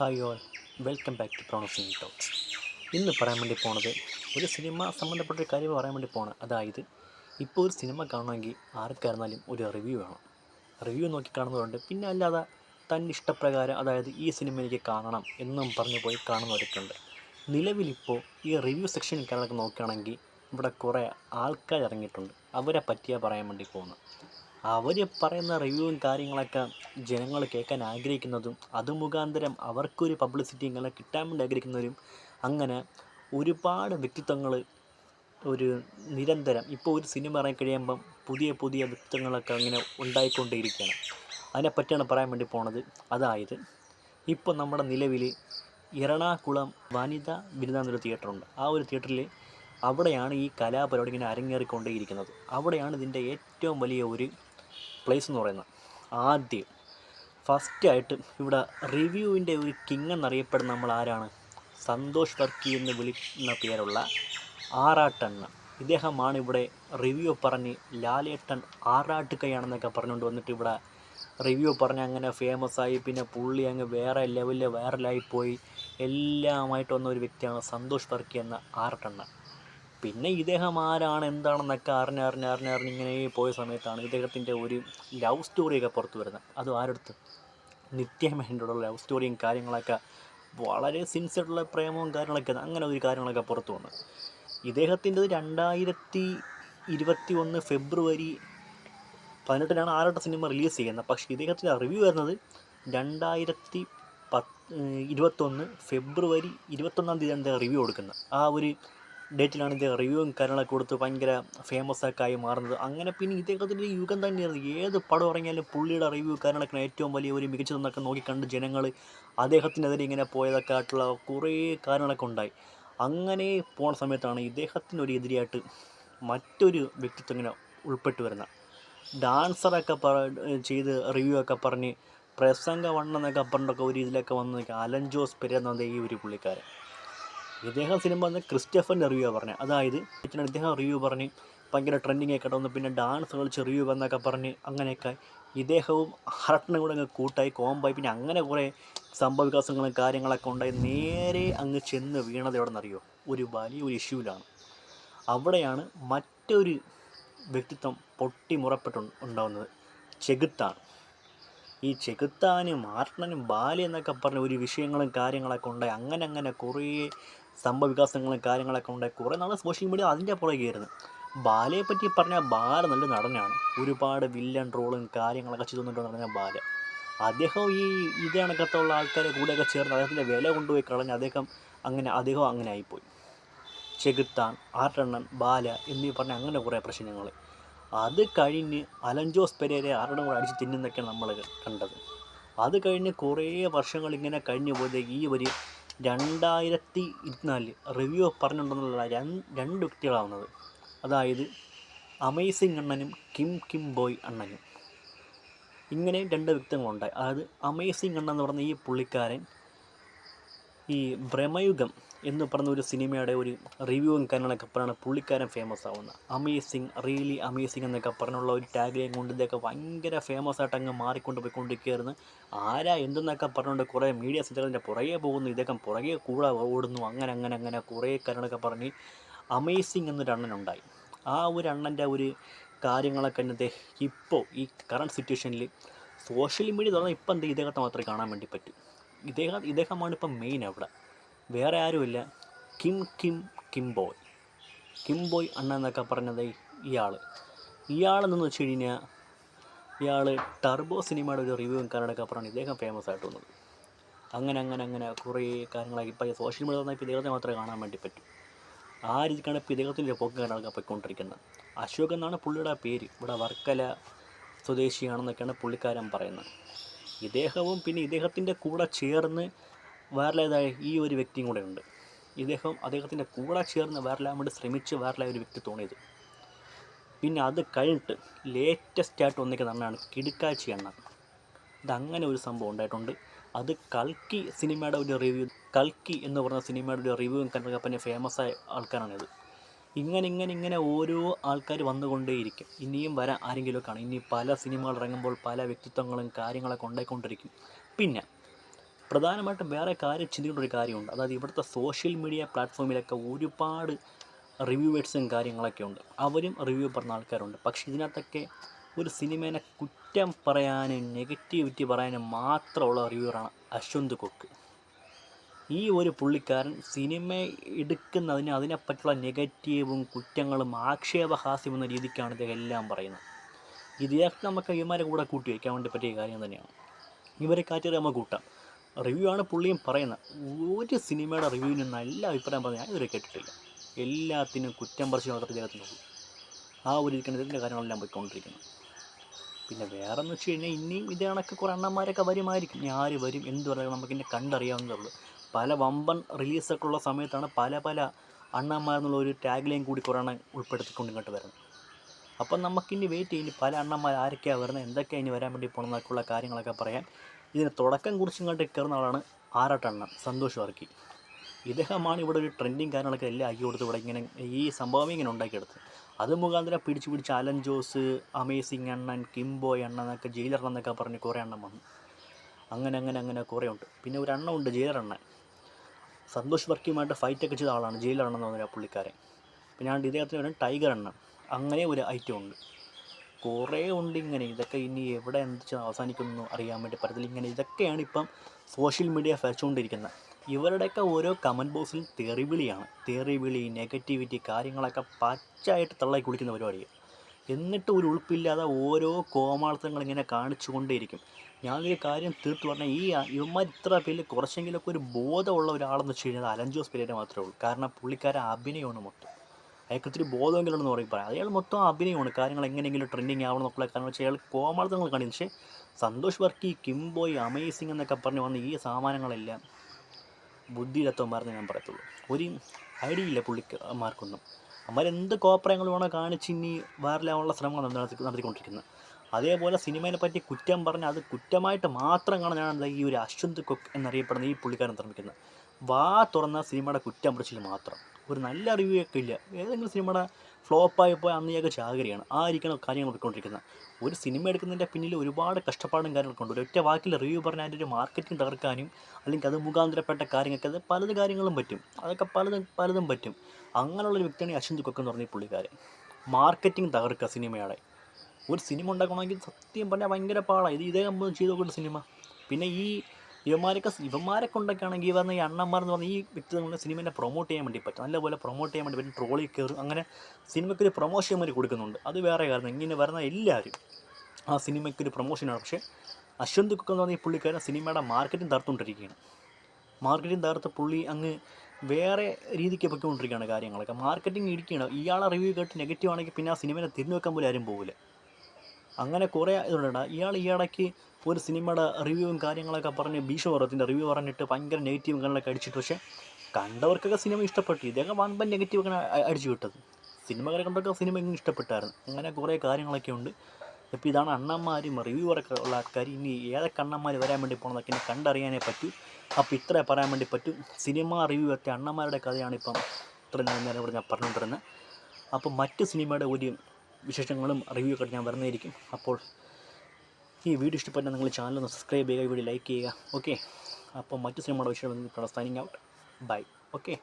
Hi all welcome back to pronouncing talks ഇന്ന് പറയാൻ വേണ്ടി പോണത് ഒരു സിനിമ സംബന്ധപ്പെട്ട ഒരു കാര്യം പറയാൻ വേണ്ടി പോണ. അതായത് ഇപ്പോൾ ഒരു സിനിമ കാണണമെങ്കിൽ ആർക്കായിരുന്നാലും ഒരു റിവ്യൂ വേണം. റിവ്യൂ നോക്കി കാണുന്നവരുണ്ട്. പിന്നെ അല്ലാതെ തന്റെ ഇഷ്ടപ്രകാരം അതായത് ഈ സിനിമ എനിക്ക് കാണണം എന്നും പറഞ്ഞു പോയി കാണുന്നവരൊക്കെ ഉണ്ട് നിലവിലിപ്പോൾ ഈ റിവ്യൂ സെക്ഷനിൽ കാര്യങ്ങളൊക്കെ നോക്കുകയാണെങ്കിൽ ഇവിടെ കുറേ ആൾക്കാർ ഇറങ്ങിയിട്ടുണ്ട്. അവരെ പറ്റിയാണ് പറയാൻ വേണ്ടി പോകുന്നത് അവർ പറയുന്ന റിവ്യൂവും കാര്യങ്ങളൊക്കെ ജനങ്ങൾ കേൾക്കാൻ ആഗ്രഹിക്കുന്നതും അത് മുഖാന്തരം അവർക്കൊരു പബ്ലിസിറ്റി ഇങ്ങനെ കിട്ടാൻ വേണ്ടി ആഗ്രഹിക്കുന്നവരും അങ്ങനെ ഒരുപാട് വ്യക്തിത്വങ്ങൾ ഒരു നിരന്തരം ഇപ്പോൾ ഒരു സിനിമ ഇറങ്ങി കഴിയുമ്പം പുതിയ പുതിയ വ്യക്തിത്വങ്ങളൊക്കെ അങ്ങനെ ഉണ്ടായിക്കൊണ്ടേയിരിക്കുകയാണ് അതിനെപ്പറ്റിയാണ് പറയാൻ വേണ്ടി പോണത്. അതായത് ഇപ്പോൾ നമ്മുടെ നിലവിൽ എറണാകുളം വനിത ബിരുദ എന്നൊരു തിയേറ്ററുണ്ട്. ആ ഒരു തിയേറ്ററിൽ അവിടെയാണ് ഈ കലാപരിപാടി ഇങ്ങനെ അരങ്ങേറിക്കൊണ്ടേയിരിക്കുന്നത്. അവിടെയാണ് ഇതിന്റെ ഏറ്റവും വലിയ ഒരു പ്ലേസ് എന്ന് പറയുന്നത്. ആദ്യം ഫസ്റ്റായിട്ട് ഇവിടെ റിവ്യൂവിന്റെ ഒരു കിങ് എന്നറിയപ്പെടുന്ന നമ്മൾ ആരാണ്? സന്തോഷ് വർക്കി എന്ന് വിളിക്കുന്ന പേരുള്ള ആറാട്ടണ്ണ ഇദ്ദേഹമാണ് ഇവിടെ റിവ്യൂ പറഞ്ഞ് ലാലേട്ടൻ ആറാട്ടുകയാണെന്നൊക്കെ പറഞ്ഞുകൊണ്ട് വന്നിട്ട് ഇവിടെ റിവ്യൂ പറഞ്ഞ് അങ്ങനെ ഫേമസ് ആയി പിന്നെ പുള്ളി അങ്ങ് വേറെ ലെവലിൽ വൈറലായി പോയി. എല്ലാമായിട്ട് വന്ന ഒരു വ്യക്തിയാണ് സന്തോഷ് വർക്കി എന്ന ആറാട്ടണ്ണ പിന്നെ ഇദ്ദേഹം ആരാണ് എന്താണെന്നൊക്കെ അറിഞ്ഞ് അറിഞ്ഞ് അറിഞ്ഞ് അറിഞ്ഞ് ഇങ്ങനെ പോയ സമയത്താണ് ഇദ്ദേഹത്തിന്റെ ഒരു ലവ് സ്റ്റോറിയൊക്കെ പുറത്തു വരുന്നത്. അതും ആരടുത്ത്? നിത്യമേനോടുള്ള ലവ് സ്റ്റോറിയും കാര്യങ്ങളൊക്കെ വളരെ സിൻസിയറുള്ള പ്രേമവും കാര്യങ്ങളൊക്കെ അങ്ങനെ ഒരു കാര്യങ്ങളൊക്കെ പുറത്തു വന്നു. ഇദ്ദേഹത്തിന്റെത് രണ്ടായിരത്തി ഇരുപത്തി ഒന്ന് ഫെബ്രുവരി പതിനെട്ടിനാണ് ആരോട്ട സിനിമ റിലീസ് ചെയ്യുന്നത്. പക്ഷേ ഇദ്ദേഹത്തിന്റെ റിവ്യൂ വരുന്നത് രണ്ടായിരത്തി പത്ത് ഇരുപത്തൊന്ന് ഫെബ്രുവരി ഇരുപത്തൊന്നാം തീയതിയാണ് റിവ്യൂ കൊടുക്കുന്നത്. ആ ഒരു ഡേറ്റിലാണ് ഇത് റിവ്യൂവും കാര്യങ്ങളൊക്കെ കൊടുത്ത് ഭയങ്കര ഫേമസ് ഒക്കെ ആയി മാറുന്നത്. അങ്ങനെ പിന്നെ ഇദ്ദേഹത്തിന്റെ യുഗം തന്നെയാണ് ഏത് പടം ഇറങ്ങിയാലും പുള്ളിയുടെ റിവ്യൂ കാര്യങ്ങളൊക്കെ ഏറ്റവും വലിയ ഒരു മികച്ചതെന്നൊക്കെ നോക്കി കണ്ട് ജനങ്ങൾ അദ്ദേഹത്തിനെതിരെ ഇങ്ങനെ പോയതൊക്കെ ആയിട്ടുള്ള കുറേ കാര്യങ്ങളൊക്കെ ഉണ്ടായി. അങ്ങനെ പോണ സമയത്താണ് ഇദ്ദേഹത്തിനൊരു എതിരെയായിട്ട് മറ്റൊരു വ്യക്തിത്വം ഇങ്ങനെ ഉൾപ്പെട്ട് വരുന്ന ഡാൻസറൊക്കെ പറ ചെയ്ത് റിവ്യൂ ഒക്കെ പറഞ്ഞ് പ്രസംഗ വണ്ണെന്നൊക്കെ പറഞ്ഞിട്ടൊക്കെ ഒരു ഇതിലൊക്കെ വന്ന് അലൻ ജോസ് പെരുന്ന ഈ ഒരു പുള്ളിക്കാരൻ. ഇദ്ദേഹം സിനിമ വന്ന് ക്രിസ്റ്റഫറിന്റെ റിവ്യൂ പറഞ്ഞത്. അതായത് ഇദ്ദേഹം റിവ്യൂ പറഞ്ഞ് ഭയങ്കര ട്രെൻഡിങ് ഒക്കെ വന്ന് പിന്നെ ഡാൻസ് കളിച്ച് റിവ്യൂ എന്നൊക്കെ പറഞ്ഞ് അങ്ങനെയൊക്കെ ഇദ്ദേഹവും ഹർട്ടനും കൂടെ അങ്ങ് കൂട്ടായി കോമ്പായി. പിന്നെ അങ്ങനെ കുറേ സംഭവവികാസങ്ങളും കാര്യങ്ങളൊക്കെ ഉണ്ടായി. നേരെ അങ്ങ് ചെന്ന് വീണത് എവിടെ നിന്നറിയോ ഒരു വലിയൊരു ഇഷ്യൂവിലാണ് അവിടെയാണ് മറ്റൊരു വ്യക്തിത്വം പൊട്ടി മുറപ്പെട്ട് ഉണ്ടാവുന്നത്. ചെകുത്താണ്. ഈ ചെകുത്താനും ആർട്ടനും ബാലി എന്നൊക്കെ പറഞ്ഞ ഒരു വിഷയങ്ങളും കാര്യങ്ങളൊക്കെ ഉണ്ടായി. അങ്ങനെ അങ്ങനെ കുറേ സംഭവ വികാസങ്ങളും കാര്യങ്ങളൊക്കെ ഉണ്ടായി. കുറേ നാൾ സോഷ്യൽ മീഡിയ അതിന്റെ പുറകെയായിരുന്നു. ബാലയെ പറ്റി പറഞ്ഞാൽ ബാല നല്ല നടനാണ്. ഒരുപാട് വില്ലൻ റോളും കാര്യങ്ങളൊക്കെ ചെയ്തുകൊണ്ട് പറഞ്ഞാൽ ബാല. അദ്ദേഹം ഈ ഇത് കണക്കത്തുള്ള ആൾക്കാരെ കൂടെയൊക്കെ ചേർന്ന് അദ്ദേഹത്തിന്റെ വില കൊണ്ടുപോയി കളഞ്ഞ് അദ്ദേഹം അങ്ങനെ അദ്ദേഹം അങ്ങനെ ആയിപ്പോയി. ചെകുത്താൻ ആറെണ്ണൻ ബാല എന്നീ പറഞ്ഞ അങ്ങനെ കുറേ പ്രശ്നങ്ങൾ. അത് കഴിഞ്ഞ് അലഞ്ചോസ് പെരേരെ ആരുടെ കൂടെ അടിച്ച് തിന്നുന്നൊക്കെയാണ് നമ്മൾ കണ്ടത്. അത് കഴിഞ്ഞ് കുറേ വർഷങ്ങൾ ഇങ്ങനെ കഴിഞ്ഞു പോയത് ഈ ഒരു രണ്ടായിരത്തി ഇരുപത്തിനാലിൽ റിവ്യൂ പറഞ്ഞിട്ടുണ്ടെന്നുള്ള രണ്ട് വ്യക്തികളാവുന്നത്. അതായത് അമേസിങ് അണ്ണനും കിം കിം ബോയ് അണ്ണനും. ഇങ്ങനെ രണ്ട് വ്യക്തികളുണ്ടായി അതായത് അമേസിങ് അണ്ണൻ എന്ന് പറഞ്ഞ ഈ പുള്ളിക്കാരൻ ഈ ഭ്രമയുഗം എന്ന് പറഞ്ഞ ഒരു സിനിമയുടെ ഒരു റിവ്യൂ കാരണം പറഞ്ഞാണ് പുള്ളിക്കാരൻ ഫേമസ് ആവുന്നത്. അമേസിങ് റിയലി അമേസിങ് എന്നൊക്കെ പറഞ്ഞുള്ള ഒരു ടാഗ്ലൈൻ കൊണ്ട് ഇതൊക്കെ ഭയങ്കര ഫേമസ് ആയിട്ട് അങ്ങ് മാറിക്കൊണ്ട് പോയിക്കൊണ്ടിരിക്കുകയായിരുന്നു. ആരാ എന്തെന്നൊക്കെ പറഞ്ഞുകൊണ്ട് കുറേ മീഡിയ സെന്ററിന്റെ പുറകെ പോകുന്നു ഇതൊക്കെ പുറകെ കൂടെ ഓടുന്നു അങ്ങനെ അങ്ങനെ അങ്ങനെ കുറേ കാര്യങ്ങളൊക്കെ പറഞ്ഞ് അമേസിങ് എന്നൊരു അണ്ണനുണ്ടായി ആ ഒരു അണ്ണന്റെ ഒരു കാര്യങ്ങളൊക്കെ എന്നത് ഇപ്പോൾ ഈ കറണ്ട് സിറ്റുവേഷനിൽ സോഷ്യൽ മീഡിയ തുറന്നാൽ ഇപ്പം എന്താ ഇദ്ദേഹത്തെ മാത്രമേ കാണാൻ വേണ്ടി പറ്റൂ. ഇദ്ദേഹം ഇദ്ദേഹമാണ് ഇപ്പം മെയിൻ അവിടെ. വേറെ ആരുമില്ല. കിം കിം കിംബോയ് കിംബോയ് അണ്ണ എന്നൊക്കെ പറഞ്ഞത് ഇയാൾ ഇയാളെന്ന് വെച്ച് കഴിഞ്ഞാൽ ഇയാൾ ടർബോ സിനിമയുടെ ഒരു റിവ്യൂ കാര്യങ്ങളൊക്കെ പറഞ്ഞ് ഇദ്ദേഹം ഫേമസ് ആയിട്ട് വന്നത്. അങ്ങനെ അങ്ങനെ അങ്ങനെ കുറേ കാര്യങ്ങളൊക്കെ ഇപ്പോൾ സോഷ്യൽ മീഡിയ വന്നാൽ ഇപ്പോൾ ഇദ്ദേഹത്തെ മാത്രമേ കാണാൻ വേണ്ടി പറ്റൂ. ആ രീതിക്കാണ് ഇപ്പോൾ ഇദ്ദേഹത്തിന്റെ പോക്ക് കാര്യങ്ങളൊക്കെ പോയിക്കൊണ്ടിരിക്കുന്നത്. അശോക് എന്നാണ് പുള്ളിയുടെ പേര്. ഇവിടെ വർക്കല സ്വദേശിയാണെന്നൊക്കെയാണ് പുള്ളിക്കാരൻ പറയുന്നത്. ഇദ്ദേഹവും പിന്നെ ഇദ്ദേഹത്തിന്റെ കൂടെ ചേർന്ന് വൈറലായതായ ഈ ഒരു വ്യക്തിയും കൂടെ ഉണ്ട്. ഇദ്ദേഹം അദ്ദേഹത്തിന്റെ കൂടെ ചേർന്ന് വൈറലാകാൻ വേണ്ടി ശ്രമിച്ച് വൈറലായ ഒരു വ്യക്തി തോന്നിയത്. പിന്നെ അത് കഴിഞ്ഞിട്ട് ലേറ്റസ്റ്റ് ആയിട്ട് ഒന്നിക്കുന്ന എണ്ണാണ് കിടുക്കാഴ്ച എണ്ണ ഇതങ്ങനെ ഒരു സംഭവം ഉണ്ടായിട്ടുണ്ട്. അത് കൽക്കി സിനിമയുടെ ഒരു റിവ്യൂ കൽക്കി എന്ന് പറഞ്ഞ സിനിമയുടെ ഒരു റിവ്യൂ പിന്നെ ഫേമസ് ആയ ആൾക്കാരാണിത് ഇങ്ങനെ ഇങ്ങനെ ഇങ്ങനെ ഓരോ ആൾക്കാർ വന്നുകൊണ്ടേയിരിക്കും. ഇനിയും വരാൻ ആരെങ്കിലുമൊക്കെ കാണും. ഇനി പല സിനിമകൾ ഇറങ്ങുമ്പോൾ പല വ്യക്തിത്വങ്ങളും കാര്യങ്ങളൊക്കെ ഉണ്ടായിക്കൊണ്ടിരിക്കും. പിന്നെ പ്രധാനമായിട്ടും വേറെ കാര്യം ചിന്തിക്കേണ്ട ഒരു കാര്യമുണ്ട്. അതായത് ഇവിടുത്തെ സോഷ്യൽ മീഡിയ പ്ലാറ്റ്ഫോമിലൊക്കെ ഒരുപാട് റിവ്യൂവേഴ്സും കാര്യങ്ങളൊക്കെ ഉണ്ട്. അവരും റിവ്യൂ പറഞ്ഞ ആൾക്കാരുണ്ട്. പക്ഷേ ഇതിനകത്തൊക്കെ ഒരു സിനിമേനെ കുറ്റം പറയാനും നെഗറ്റിവിറ്റി പറയാനും മാത്രമുള്ള റിവ്യൂറാണ് അശ്വന്ത് കൊക്ക് ഈ ഒരു പുള്ളിക്കാരൻ സിനിമ എടുക്കുന്നതിന് അതിനെപ്പറ്റിയുള്ള നെഗറ്റീവും കുറ്റങ്ങളും ആക്ഷേപഹാസ്യം എന്ന രീതിക്കാണ് എല്ലാം പറയുന്നത്. ഇദ്ദേഹത്തെ നമുക്ക് ഇവന്മാരെ കൂടെ കൂട്ടി വയ്ക്കാൻ വേണ്ടി പറ്റിയ കാര്യം തന്നെയാണ്. ഇവരെ കാറ്റിയത് നമ്മൾ കൂട്ടാം. റിവ്യൂ ആണ് പുള്ളിയും പറയുന്നത്. ഒരു സിനിമയുടെ റിവ്യൂവിന് നല്ല അഭിപ്രായം പറഞ്ഞാൽ ഞാൻ ഇതുവരെ കേട്ടിട്ടില്ല. എല്ലാത്തിനും കുറ്റം പറിച്ച് മാത്രമേ നോക്കും. ആ ഒരു ഇരിക്കുന്നതിന്റെ കാര്യങ്ങളെല്ലാം പോയിക്കൊണ്ടിരിക്കുന്നത് പിന്നെ വേറെ എന്ന് വെച്ച് കഴിഞ്ഞാൽ ഇനിയും ഇതേ കണക്ക് കുറേ അണ്ണന്മാരൊക്കെ വരുമായിരിക്കും. ഇനി ആര് വരും എന്ത് പറയുക നമുക്കിന്നെ കണ്ടറിയാവുന്നതേ ഉള്ളൂ. പല വമ്പൻ റിലീസൊക്കെ ഉള്ള സമയത്താണ് പല പല അണ്ണന്മാരെന്നുള്ള ഒരു ടാഗ്ലൈൻ കൂടി കുറേ എണ്ണം ഉൾപ്പെടുത്തിക്കൊണ്ട് ഇങ്ങോട്ട് വരുന്നത്. അപ്പം നമുക്കിനി വെയിറ്റ് ചെയ്യുന്നു പല അണ്ണന്മാർ ആരൊക്കെയാണ് വരുന്നത് എന്തൊക്കെയാണ് ഇനി വരാൻ വേണ്ടി പോകണമെന്നൊക്കെയുള്ള കാര്യങ്ങളൊക്കെ പറയാം ഇതിന് തുടക്കം കുറിച്ചിങ്ങോട്ട് കയറുന്ന ആളാണ് ആറാട്ടണ്ണൻ സന്തോഷ് വർക്കി. ഇദ്ദേഹമാണ് ഇവിടെ ഒരു ട്രെൻഡിങ് കാര്യങ്ങളൊക്കെ എല്ലാം ആക്കി കൊടുത്ത് ഇവിടെ ഇങ്ങനെ ഈ സംഭവം ഇങ്ങനെ ഉണ്ടാക്കിയെടുത്തത് അത് മുഖാന്തരം പിടിച്ച് പിടിച്ച് അലൻ ജോസ് അമേസിങ് അണ്ണൻ കിംബോ അണ്ണൻ എന്നൊക്കെ ജയിലർ എന്നൊക്കെ പറഞ്ഞ് കുറേ എണ്ണം വന്നു. അങ്ങനെ അങ്ങനെ അങ്ങനെ കുറേ ഉണ്ട്. പിന്നെ ഒരു അണ്ണൻ ഉണ്ട് ജയിലർ അണ്ണൻ. സന്തോഷ് വർക്കിയുമായിട്ട് ഫൈറ്റൊക്കെ ചെയ്ത ആളാണ് ജയിലർ അണ്ണൻ എന്ന് പറഞ്ഞ പുള്ളിക്കാരെ പുള്ളിക്കാരൻ. പിന്നെ ആണ്ട് ഇദ്ദേഹത്തിന് ടൈഗർ അണ്ണൻ. അങ്ങനെ ഒരു ഐറ്റം ഉണ്ട്. കുറേ ഉണ്ട് ഇങ്ങനെ. ഇതൊക്കെ ഇനി എവിടെ എന്ത് അവസാനിക്കുന്നു അറിയാൻ വേണ്ടി പറ്റത്തില്ല. ഇങ്ങനെ ഇതൊക്കെയാണ് ഇപ്പം സോഷ്യൽ മീഡിയ ഫലിച്ചുകൊണ്ടിരിക്കുന്നത് ഇവരുടെയൊക്കെ ഓരോ കമന്റ് ബോക്സിൽ തെറിവിളിയാണ്. തെറിവിളി നെഗറ്റിവിറ്റി കാര്യങ്ങളൊക്കെ പച്ചയായിട്ട് തള്ളായി കുളിക്കുന്ന പരിപാടി എന്നിട്ട് ഒരു ഉൾപ്പില്ലാതെ ഓരോ കോമാളിത്തങ്ങൾ ഇങ്ങനെ കാണിച്ചു കൊണ്ടേയിരിക്കും ഞാനൊരു കാര്യം തീർത്തു പറഞ്ഞാൽ ഈ ഇവന്മാർ ഇത്ര പേരിൽ കുറച്ചെങ്കിലൊക്കെ ഒരു ബോധമുള്ള ഒരാളെന്ന് വെച്ച് കഴിഞ്ഞാൽ അലഞ്ചോസ് പെരേര മാത്രമേ ഉള്ളൂ. കാരണം പുള്ളിക്കാരൻ അഭിനയമാണ് മൊത്തം. അയാൾക്ക് ഇത്തിരി ബോധമെങ്കിലും ഉണ്ടെന്ന് പറയും. പറയാം അയാൾ മൊത്തം അഭിനയമാണ്. കാര്യങ്ങൾ എങ്ങനെയെങ്കിലും ട്രെൻഡിങ് ആവണം എന്നൊക്കെ കാരണം വെച്ചാൽ അയാൾ കോമാളിത്തങ്ങൾ കാണിക്കും പക്ഷേ സന്തോഷ് വർക്കി കിംബോയ് അമേസിംഗ് എന്നൊക്കെ പറഞ്ഞ് വന്ന ഈ സാമാനങ്ങളെല്ലാം ബുദ്ധിയിലെത്തവന്മാരെന്ന് ഞാൻ പറയത്തുള്ളൂ. ഒരു ഐഡിയ ഇല്ല പുള്ളിമാർക്കൊന്നും അവരെന്ത് കോപ്രയങ്ങൾ വേണോ കാണിച്ച് ഇനി വൈറലാവാനുള്ള ശ്രമങ്ങൾ നടത്തി നടത്തിക്കൊണ്ടിരിക്കുന്നത് അതേപോലെ സിനിമയെ പറ്റി കുറ്റം പറഞ്ഞ് അത് കുറ്റമായിട്ട് മാത്രം എന്താ ഈ ഒരു അശ്വന്ത് കൊക്ക് എന്നറിയപ്പെടുന്ന ഈ പുള്ളിക്കാരൻ നിർമ്മിക്കുന്നത്. വാ തുറന്ന സിനിമയുടെ കുറ്റം പറിച്ചിൽ മാത്രം. ഒരു നല്ല റിവ്യൂ ഒക്കെ ഇല്ല. ഏതെങ്കിലും സിനിമയുടെ ഫ്ലോപ്പായി പോയി അന്നേക്ക് ചാകരയാണ്. ആ ഇരിക്കുന്ന കാര്യങ്ങൾ പോയിക്കൊണ്ടിരിക്കുന്നത്. ഒരു സിനിമ എടുക്കുന്നതിന്റെ പിന്നിൽ ഒരുപാട് കഷ്ടപ്പാടും കാര്യങ്ങളൊക്കെ ഉണ്ട്. ഒറ്റ വാക്കിൽ റിവ്യൂ പറഞ്ഞാൽ അതിന്റെ ഒരു മാർക്കറ്റിംഗ് തകർക്കാനും അല്ലെങ്കിൽ അത് മുഖാന്തരപ്പെട്ട കാര്യങ്ങൾക്ക് അത് പലത് കാര്യങ്ങളും പറ്റും. അതൊക്കെ പലതും പലതും പറ്റും. അങ്ങനെയുള്ളൊരു വ്യക്തിയാണ് അശ്വിൻ കൊക്ക് എന്ന് പറഞ്ഞ പുള്ളിക്കാരൻ. മാർക്കറ്റിംഗ് തകർക്കുക സിനിമയുടെ. ഒരു സിനിമ ഉണ്ടാക്കണമെങ്കിൽ സത്യം പറഞ്ഞാൽ ഭയങ്കര പാടാണ് ഇത് ഇതേ നമ്മൾ ചെയ്ത് നോക്കുന്ന സിനിമ. പിന്നെ ഈ ഇവന്മാരൊക്കെ ഇവന്മാരെ കൊണ്ടൊക്കെ ഈ പറഞ്ഞ ഈ അണ്ണന്മാർ എന്ന് പറഞ്ഞാൽ ഈ വ്യക്തികളെ സിനിമേനെ പ്രൊമോട്ട് ചെയ്യാൻ വേണ്ടി പറ്റും. നല്ലപോലെ പ്രൊമോട്ട് ചെയ്യാൻ വേണ്ടി പറ്റും. ട്രോളി കയറും അങ്ങനെ സിനിമയ്ക്ക് ഒരു പ്രൊമോഷൻ അവർ കൊടുക്കുന്നുണ്ട്. അത് വേറെ കാരണം. ഇങ്ങനെ വരുന്ന എല്ലാവരും ആ സിനിമയ്ക്ക് ഒരു പ്രൊമോഷനാണ് പക്ഷേ അശ്വന്ത് കുക്ക് എന്ന് പറഞ്ഞ ഈ പുള്ളിക്കാരൻ സിനിമയുടെ മാർക്കറ്റിംഗ് തകർത്തുകൊണ്ടിരിക്കുകയാണ്. മാർക്കറ്റിംഗ് തകർത്ത് പുള്ളി അങ്ങ് വേറെ രീതിക്ക് പൊയ്ക്കൊണ്ടിരിക്കുകയാണ് കാര്യങ്ങളൊക്കെ. മാർക്കറ്റിംഗ് ഇരിക്കുകയാണ്. ഇയാളെ റിവ്യൂ കേട്ട് നെഗറ്റീവ് ആണെങ്കിൽ പിന്നെ ആ സിനിമയെ തിരിഞ്ഞു വെക്കാൻ പോലും ആരും പോകില്ല അങ്ങനെ കുറേ ഇതുണ്ട്. ഇയാൾ ഈ ഇടയ്ക്ക് ഒരു സിനിമയുടെ റിവ്യൂവും കാര്യങ്ങളൊക്കെ പറഞ്ഞ് ഭീഷ്മപർവത്തിന്റെ റിവ്യൂ പറഞ്ഞിട്ട് ഭയങ്കര നെഗറ്റീവ് കാര്യങ്ങളൊക്കെ അടിച്ചിട്ട്. പക്ഷേ കണ്ടവർക്കൊക്കെ സിനിമ ഇഷ്ടപ്പെട്ടു. ഇദ്ദേഹം വൻപൻ നെഗറ്റീവ് ഒക്കെ അടിച്ചു വിട്ടത്. സിനിമകളെ കണ്ടൊക്കെ സിനിമ ഇങ്ങനെ ഇഷ്ടപ്പെട്ടായിരുന്നു. അങ്ങനെ കുറേ കാര്യങ്ങളൊക്കെ ഉണ്ട്. ഇപ്പോൾ ഇതാണ് അണ്ണന്മാരും റിവ്യൂ ഒക്കെ ഉള്ള ആൾക്കാർ. ഇനി ഏതൊക്കെ അണ്ണന്മാർ വരാൻ വേണ്ടി പോകണമെന്നൊക്കെ ഇനി കണ്ടറിയാനേ പറ്റൂ. അപ്പോൾ ഇത്രേ പറയാൻ വേണ്ടി പറ്റും. സിനിമ റിവ്യൂ ഒക്കെ അണ്ണന്മാരുടെ കഥയാണ് ഇപ്പം ഇത്ര നേരം ഇവിടെ ഞാൻ പറഞ്ഞുകൊണ്ടിരുന്നത്. അപ്പോൾ മറ്റ് സിനിമയുടെ ഒരു വിശേഷങ്ങളും റിവ്യൂ ഒക്കെ ഞാൻ വരുന്നതായിരിക്കും അപ്പോൾ ഈ വീഡിയോ ഇഷ്ടപ്പെട്ടാൽ നിങ്ങൾ ചാനൽ ഒന്ന് സബ്സ്ക്രൈബ് ചെയ്യുക വീഡിയോ ലൈക്ക് ചെയ്യുക. ഓക്കെ അപ്പോൾ മറ്റു സിനിമയുടെ വിഷയം സൈനിങ് ഔട്ട് ബൈ ഓക്കെ